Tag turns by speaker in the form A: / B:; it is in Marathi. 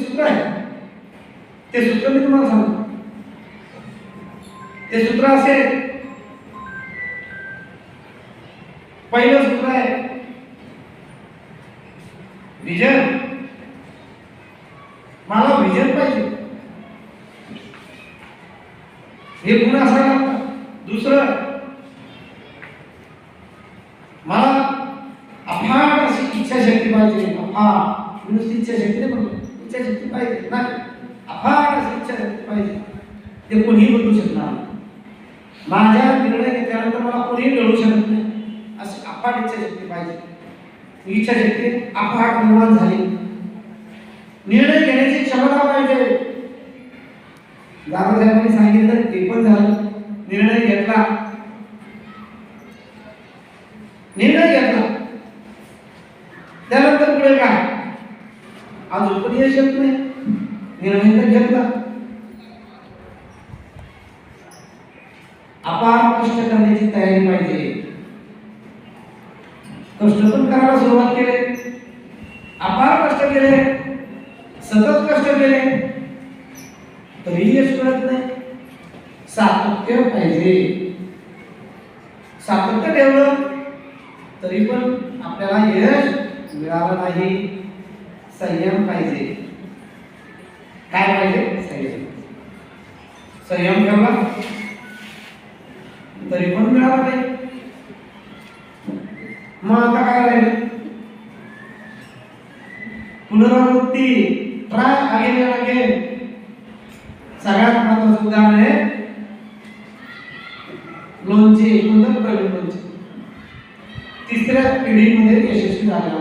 A: सूत्र आहे. ते सूत्र मी तुम्हाला सांगतो. ते सूत्र असे पहिलं सूत्र आहे. विजन. मला विजन पाहिजे. हे गुण असायला दुसरं मला अफाट अशी इच्छाशक्ती पाहिजे. अफाट नुसती इच्छाशक्ती नाही म्हणतो. इच्छाशक्ती पाहिजे. नाही अफाट अशी इच्छाशक्ती पाहिजे. ते कोणीही बदलू शकणार माझ्या निर्णय घेतल्यानंतर मला कोणीही लढू शकत नाही. अशी अफाट इच्छाशक्ती पाहिजे. इच्छाशक्ती अफाट निर्माण झाली. निर्णय घेण्याची क्षमता पाहिजे. दादासाहेबांनी सांगितलं ते पण झालं. निर्णय घेतला. निर्णय घेतला. त्यानंतर पुढे काय? अजून पण यश येत नाही निर्णय तर घेतला. अपार कष्ट करण्याची तयारी पाहिजे. कष्ट पण करायला सुरुवात केले. अपार कष्ट केले सतत कष्ट केले तरीही यश मिळत नाही. सातत्य पाहिजे. सातत्य ठेवलं तरी पण आपल्याला यश मिळालं नाही. संयम पाहिजे. काय पाहिजे? संयम. संयम ठेवला? तरी पण मिळाला नाही. मग आता काय राहिलं पुनरावृत्ती ट्राय अगेन अँड अगेन सगळ्यात महत्वाचं उदाहरण आहे लोणचे कोणतं प्रवीण लोणचे. तिसऱ्या पिढीमध्ये यशस्वी झालेला